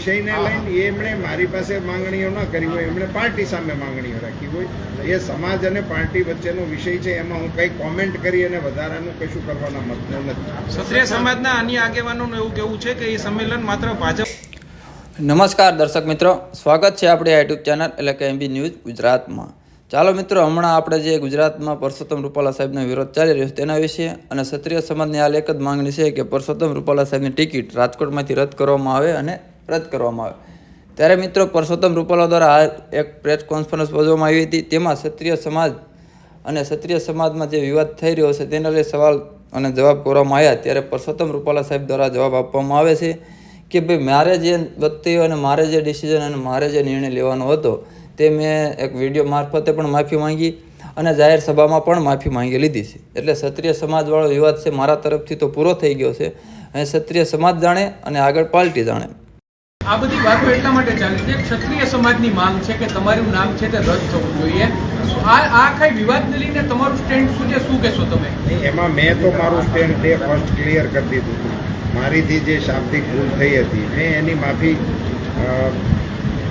વિષયને લઈને એમણે મારી પાસે માંગણીઓ ન કરી હોય એમણે પાર્ટી સામે માંગણીઓ રાખી હોય એ સમાજ અને પાર્ટી વચ્ચેનો વિષય છે એમાં હું કંઈ કોમેન્ટ કરી અને વધારાનું કશું કરવાના મતનો નથી. ક્ષત્રિય સમાજના અન્ય આગેવાનોનું એવું કેવું છે કે એ સંમેલન માત્ર ભાજપ નમસ્કાર દર્શક મિત્રો સ્વાગત છે આપણી આ યુટ્યુબ ચેનલ એટલે કે એમબી ન્યૂઝ ગુજરાતમાં. ચાલો મિત્રો હમણાં આપણે જે ગુજરાતમાં પરસોત્તમ રૂપાલા સાહેબનો વિરોધ ચાલી રહ્યો છે તેના વિશે અને ક્ષત્રિય સમાજની હાલ એક જ માંગણી છે કે પરસોત્તમ રૂપાલા સાહેબની ટિકિટ રાજકોટમાંથી રદ કરવામાં આવે અને રદ કરવામાં આવે ત્યારે મિત્રો પરસોત્તમ રૂપાલા દ્વારા હાલ એક પ્રેસ કોન્ફરન્સ યોજવામાં આવી હતી. તેમાં ક્ષત્રિય સમાજ અને ક્ષત્રિય સમાજમાં જે વિવાદ થઈ રહ્યો છે તેના લઈ સવાલ અને જવાબ કરવામાં આવ્યા. ત્યારે પરસોત્તમ રૂપાલા સાહેબ દ્વારા જવાબ આપવામાં આવે છે કે ભાઈ, મારે જે વ્યક્તિઓ અને મારે જે ડિસિઝન અને મારે જે નિર્ણય લેવાનો હતો તે મેં એક વીડિયો મારફતે પણ માફી માંગી અને જાહેર સભામાં પણ માફી માંગી લીધી છે. એટલે ક્ષત્રિય સમાજવાળો વિવાદ છે મારા તરફથી તો પૂરો થઈ ગયો છે. અને ક્ષત્રિય સમાજ જાણે અને આગળ પાર્ટી જાણે. આ બધી વાતો એટલા માટે ચાલે છે, ક્ષત્રિય સમાજની માંગ છે કે તમારું નામ છે તે રદ થવું જોઈએ. આ આખા વિવાદને લઈને તમારું સ્ટેન્ડ શું છે, શું કહેશો તમે? એમાં મેં તો મારું સ્ટેન્ડ તે ફર્સ્ટ ક્લિયર કરી દીધું મારીથી જે શાબ્દિક ભૂલ થઈ હતી, મેં એની માફી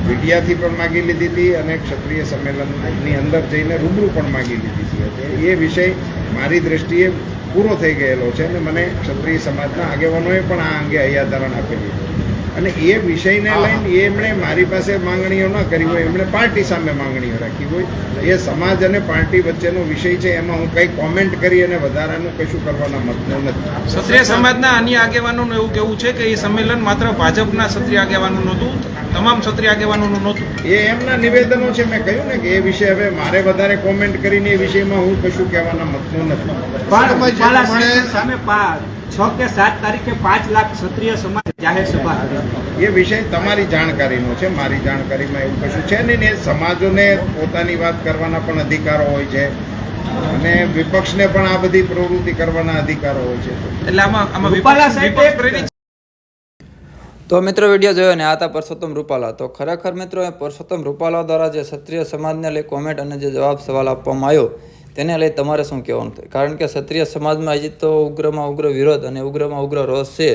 મીડિયાથી પણ માગી લીધી હતી અને ક્ષત્રિય સંમેલનની અંદર જઈને રૂબરૂ પણ માગી લીધી હતી. એ વિષય મારી દ્રષ્ટિએ પૂરો થઈ ગયેલો છે અને મને ક્ષત્રિય સમાજના આગેવાનોએ પણ આ અંગે હૈયાધારણ આપેલી છે. અને એ વિષયને લઈને એમણે મારી પાસે માંગણીઓ ન કરી હોય એમણે પાર્ટી સામે માંગણીઓ રાખી હોય. એ સમાજ અને પાર્ટી વચ્ચેનો વિષય છે એમાં હું કંઈ કોમેન્ટ કરી અને વધારાનું કશું કરવાના મતનો નથી. ક્ષત્રિય સમાજના અન્ય આગેવાનોનું એવું કેવું છે કે એ સંમેલન માત્ર ભાજપના ક્ષત્રિય આગેવાનો નહોતું તમામ ક્ષત્રિય આગેવાનોનું નહોતું. એ એમના નિવેદનો છે મેં કહ્યું ને કે એ વિશે હવે મારે વધારે કોમેન્ટ કરીને એ વિષયમાં હું કશું કહેવાના મતનો નથી. પણ સામે પા- છ કે સાત તારીખે પાંચ લાખ ક્ષત્રિય સમાજ જાહેર સભા એ વિષય તમારી જાણકારીનો છે. મારી જાણકારીમાં એવું કશું છે નહીં ને સમાજોને પોતાની વાત કરવાના પણ અધિકારો હોય છે. અને વિપક્ષને પણ આ બધી પ્રવૃત્તિ કરવાના અધિકારો હોય છે. એટલે આમાં આમાં રૂપાલા સાહેબ તો મિત્રો વીડિયો જોયો ને આ હતા પરસોત્તમ રૂપાલા. તો ખરેખર મિત્રો એ પરસોત્તમ રૂપાલા દ્વારા જે ક્ષત્રિય સમાજને લઈ કોમેન્ટ અને જે જવાબ સવાલ આપવામાં આવ્યો તેને લઈ તમારે શું કહેવાનું થાય? કારણ કે ક્ષત્રિય સમાજમાં હજી તો ઉગ્રમાં ઉગ્ર વિરોધ અને ઉગ્રમાં ઉગ્ર રોષ છે,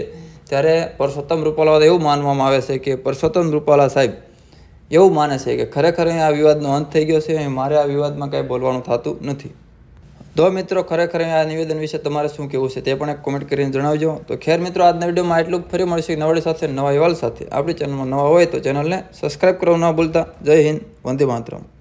ત્યારે પરસોત્તમ રૂપાલા એવું માનવામાં આવે છે કે પરસોત્તમ રૂપાલા સાહેબ એવું માને છે કે ખરેખર આ વિવાદનો અંત થઈ ગયો છે મારે આ વિવાદમાં કાંઈ બોલવાનું થતું નથી. તો મિત્રો, ખરેખર આ નિવેદન વિશે તમારે શું કહેવું છે તે પણ એક કોમેન્ટ કરીને જણાવજો. તો ખેર મિત્રો, આજના વિડીયોમાં એટલું ફરી મળશે નવડી સાથે, નવા અહેવાલ સાથે. આપણી ચેનલમાં નવા હોય તો ચેનલને સબસ્ક્રાઈબ કરવાનું ન ભૂલતા. જય હિન્દ, વંદે માતરમ.